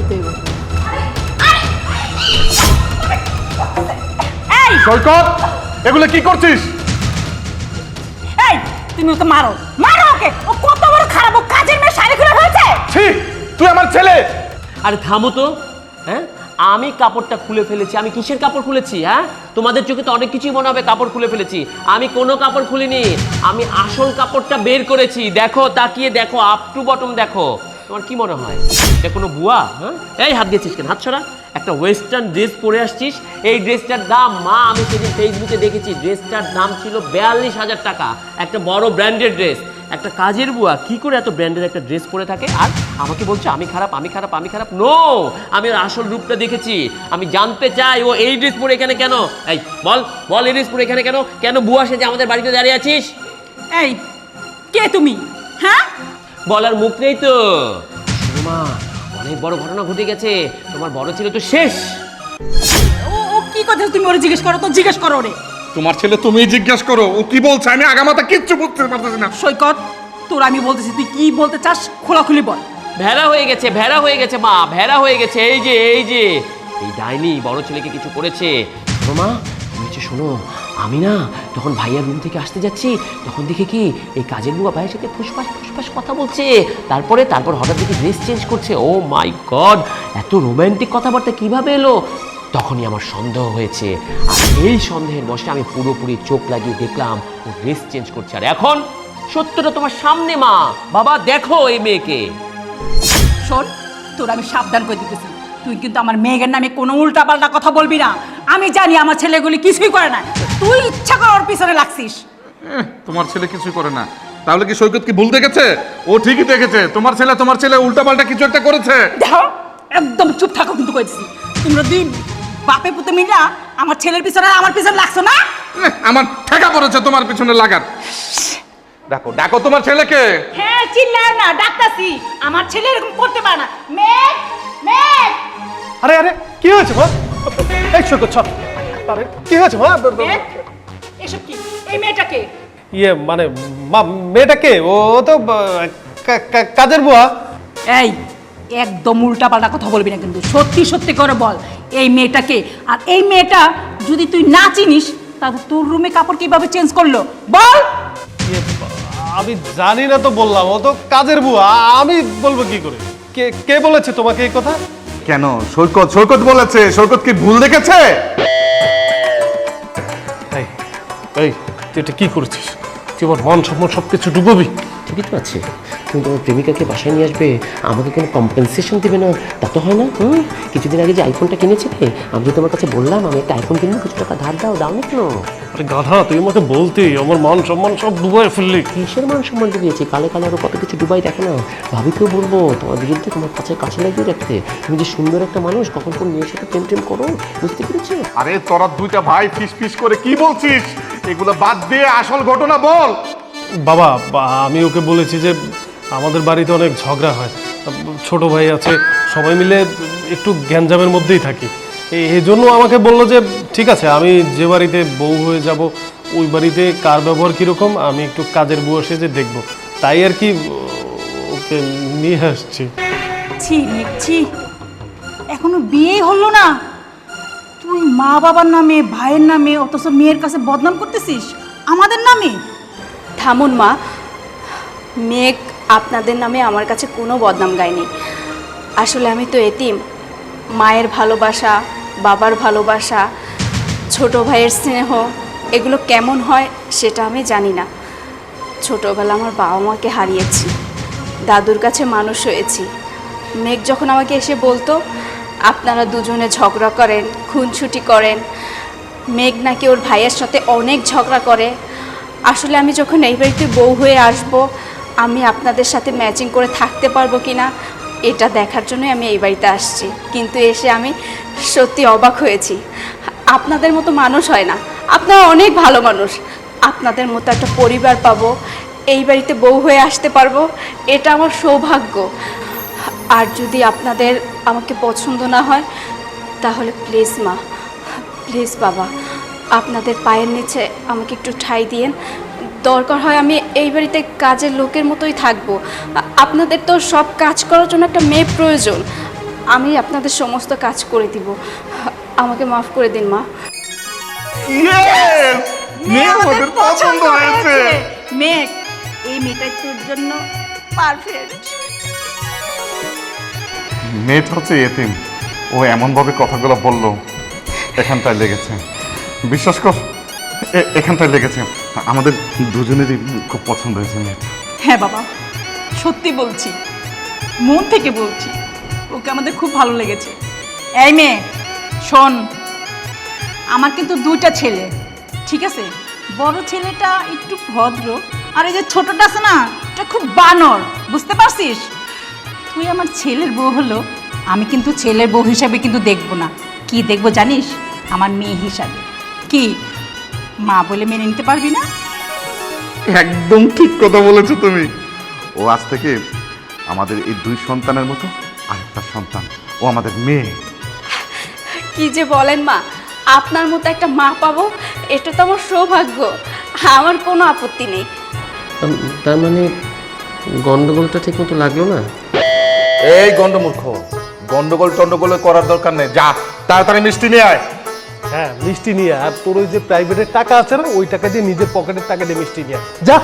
দিতে হইব এই! সৈকত এগুলো কি করছিস? এই তুমি ওকে মারো। মারো ওকে! ও কত বড় খারাপ ও কাজের মেয়ে শাড়ি খুলে ফেলছে! ছি তুই আমার ছেলে! আরে থামো তো হ্যাঁ? আমি কাপড়টা খুলে ফেলেছি আমি কিসের কাপড় খুলেছি হ্যাঁ? তোমাদের চোখে তো অনেক কিছুই মনে হবে কাপড় খুলে ফেলেছি। আমি কোনো কাপড় খুলিনি আমি আসল কাপড়টা বের করেছি। দেখো তাকিয়ে দেখো আপ টু বটম দেখো। তোমার কি মনে হয়? এটা কোনো বুয়া? হ্যাঁ? এই হাত দিয়েছিস কেন? হাত ছড়া? একটা ওয়েস্টার্ন ড্রেস পরে আসছিস। এই ড্রেসটার দাম, মা, আমি সেদিন ফেসবুকে দেখেছি ড্রেসটার দাম ছিল বিয়াল্লিশ হাজার টাকা। একটা বড় ব্র্যান্ডেড ড্রেস একটা কাজের বুয়া, কি করে এত ব্র্যান্ডের একটা ড্রেস পরে থাকে? আর আমাকে বলছে, আমি খারাপ আমি খারাপ আমি খারাপ? নো আমি ওর আসল রূপটা দেখেছি। আমি জানতে চাই, ও এই ড্রেস পরে এখানে কেন? এই, বল বল এই ড্রেস পরে এখানে কেন? কেন বুয়া সে যে আমাদের বাড়িতে দাঁড়িয়ে আছিস? এই, কে তুমি? হ্যাঁ? বলার মুখ নেই তো। মা অনেক বড় ঘটনা ঘটে গেছে। তোমার বড় ছেলে তো শেষ। ও ও কি কথা তুমি ওরে জিজ্ঞেস করো? তো জিজ্ঞেস করো ওরে। তোমার ছেলে তুমি জিজ্ঞেস করো। ও কি বলছে? আমি আগামাতা কিচ্ছু বুঝতে পারতেছি না। সৈকত তোর আমি বলতেছি তুই কি বলতে চাস খোলাখুলি বল। ভেড়া হয়ে গেছে ভেড়া হয়ে গেছে মা ভেড়া হয়ে গেছে। এই যে এই যে। এই ডাইনি বড় ছেলেকে কিছু করেছে। মা হয়েছে শোনো আমি না তখন ভাইয়ার রুম থেকে আসতে যাচ্ছি, তখন দেখি কি, এই কাজের বুয়া ভাইয়ের সাথে ফুসফাস ফুসফাস কথা বলছে। তারপরে, তারপর হঠাৎ দেখি ড্রেস চেঞ্জ করছে। ও মাই গড এত রোমান্টিক কথাবার্তা কীভাবে এলো? তখনই আমার সন্দেহ হয়েছে। আর এই সন্দেহের বসে আমি পুরোপুরি চোখ লাগিয়ে দেখলাম, ও ড্রেস চেঞ্জ করছে। আর এখন, সত্যটা তোমার সামনে, মা। বাবা, দেখো এই মেয়েকে। শোন, তোর আমি সাবধান করে দিতেছি। তুই কিন্তু আমার মেয়ের নামে কোনো উল্টাপাল্টা কথা বলবি না। আমি জানি আমার ছেলেগুলি কিছুই করে না। তুই ইচ্ছা করে ওর পিছনে লাগছিস। এহ, তোমার ছেলে কিছুই করে না। তাহলে কি সৈকত কি ভুল দেখেছে? ও ঠিকই দেখেছে। তোমার ছেলে তোমার ছেলে উল্টাপাল্টা কিছু একটা করেছে। দেখো একদম চুপ থাকো কিন্তু কইছি তোমরা দুই বাপে পুতে মিলা আমার ছেলের পিছনে আর আমার পিছনে লাগছো না? এহ, আমার ঠেকা পড়েছে তোমার পিছনে লাগার। ডাকো ডাকো তোমার ছেলেকে। হ্যাঁ চিল্লায় না ডাকতাছি। আমার ছেলে এরকম করতে পারে না। মেঘ আরে আরে কি হয়েছে মা এই সৈকত ছাড় আরে কি হয়েছে মা এসব কি? এই মেয়েটাকে ইয়ে মানে মা মেয়েটাকে ও তো কাজের বুয়া। এই একদম উল্টা পাল্টা কথা বলবি না কিন্তু। সত্যি সত্যি করে বল এই মেয়েটাকে আর এই মেয়েটা যদি তুই না চিনিস তাহলে তোর রুমে কাপড় কীভাবে চেঞ্জ করল? বল! ইয়ে, আমি জানি না তো বললাম ও তো কাজের বুয়া আমি বলব কি করে? কে কে বলেছে তোমাকে এই কথা? কেন? সৈকত সৈকত বলেছে। সৈকত কি ভুল দেখেছে? এই এই তুই এটা কি করেছিস? তুই আমার মন সম্মান সব কিছু ডুববি। ঠিকই তো আছে। তুমি তোমার প্রেমিকাকে বাসায় নিয়ে আসবে আমাকে কোনো কম্পেনসেশন দেবে না তা তো হয় না। হুম কিছুদিন আগে যে আইফোনটা কিনেছিলে আমি যে তোমার কাছে বললাম আমি একটা আইফোন কিনবো কিছু টাকা ধার দাও দাও না কেন? আরে গাধা তুই আমাকে বলতি আমার মান সম্মান সব ডুবাই ফেললি। কিসের মান সম্মান দিয়েছি কালে কালে আরও কত কিছু ডুবাই দেখো না ভাবি ভাবিকেও বলব তোমার বিরুদ্ধে তোমার কাছে কাছে লাগিয়ে রাখতে তুমি যে সুন্দর একটা মানুষ কখন কোন মেয়ের সাথে প্রেম টেম করো? বুঝতে পেরেছ? আরে তোরা দুইটা ভাই ফিস ফিস করে কি বলছিস? এগুলো বাদ দিয়ে আসল ঘটনা বল। বাবা বা- আমি ওকে বলেছি যে আমাদের বাড়িতে অনেক ঝগড়া হয়। ছোট ভাই আছে সবাই মিলে একটু গ্যাঞ্জামের মধ্যেই থাকি। এই জন্য আমাকে বলল যে ঠিক আছে আমি যে বাড়িতে বউ হয়ে যাব ওই বাড়িতে কার ব্যবহার কীরকম আমি একটু কাজের বউ এসে যে দেখব। তাই আর কি ওকে নিয়ে আসছি। ছি ছি। এখনও বিয়েই হলো না। তুই মা বাবার নামে ভাইয়ের নামে অথচ মেয়ের কাছে বদনাম করতেছিস? আমাদের নামে? থামুন মা মেঘ আপনাদের নামে আমার কাছে কোনো বদনাম গায়নি আসলে আমি তো এতিম। মায়ের ভালোবাসা, বাবার ভালোবাসা, ছোট ভাইয়ের স্নেহ, এগুলো কেমন হয় সেটা আমি জানি না। ছোটোবেলা আমার বাবা মাকে হারিয়েছি। দাদুর কাছে মানুষ হয়েছি। মেঘ যখন আমাকে এসে বলতো, আপনারা দুজনে ঝগড়া করেন খুনছুটি করেন। মেঘ নাকি ওর ভাইয়ের সাথে অনেক ঝগড়া করে। আসলে আমি যখন এই বাড়িতে বউ হয়ে আসব আমি আপনাদের সাথে ম্যাচিং করে থাকতে পারব কি না এটা দেখার জন্যই আমি এই বাড়িতে আসছি। কিন্তু এসে আমি সত্যি অবাক হয়েছি। আপনাদের মতো মানুষ হয় না। আপনারা অনেক ভালো মানুষ। আপনাদের মতো একটা পরিবার পাবো, এই বাড়িতে বউ হয়ে আসতে পারব, এটা আমার সৌভাগ্য। আর যদি আপনাদের আমাকে পছন্দ না হয়, তাহলে প্লিজ মা প্লিজ বাবা, আপনাদের পায়ের নিচে আমাকে একটু ঠাই দিয়েন। দরকার হয় আমি এই বাড়িতে কাজের লোকের মতোই থাকব। আপনাদের তো সব কাজ করার জন্য একটা মেয়ে প্রয়োজন। আমি আপনাদের সমস্ত কাজ করে দিব। আমাকে মাফ করে দিন মা। মেয়ে! আমাদের পছন্দ হয়েছে। মেঘ এই তোর জন্য পারফেক্ট মেয়েটা হচ্ছে এতিম। ও এমনভাবে কথাগুলো বলল এখানটায় লেগেছে। বিশ্বাস কর এখানটায় লেগেছে। আমাদের দুজনেরই খুব পছন্দ হয়েছে মেয়েটা। হ্যাঁ বাবা, সত্যি বলছি। মন থেকে বলছি, ওকে আমাদের খুব ভালো লেগেছে। এই মেয়ে, শোন, আমার কিন্তু দুইটা ছেলে, ঠিক আছে? বড় ছেলেটা একটু ভদ্র, আর এই যে ছোটটা আছে না, এটা খুব বানর, বুঝতে পারছিস? তুই আমার ছেলের বউ হলো, আমি কিন্তু ছেলের বউ হিসাবে কিন্তু দেখব না। কি দেখব জানিস? আমার মেয়ে হিসাবে। কি? মা বলে মেনে নিতে পারবি না? একদম ঠিক কথা বলেছ তুমি। ও আজ থেকে আমাদের এই দুই সন্তানের মতো আরেকটা সন্তান। ও আমাদের মেয়ে। কি যে বলেন মা আপনার মতো একটা মা পাবো এটা তো আমার সৌভাগ্য। আমার কোনো আপত্তি নেই। তার মানে গন্ডগোলটা ঠিক মতো লাগল না? এই গন্ডমূর্খ গন্ডগোল টন্ডগোল করার দরকার নেই। যা তাড়াতাড়ি মিষ্টি নিয়ে আয়। হ্যাঁ মিষ্টি নিয়ে আর তোর ওই যে প্রাইভেটের টাকা আছে না, ওই টাকা দিয়ে নিজের পকেটের টাকা দিয়ে মিষ্টি নিয়ে। যা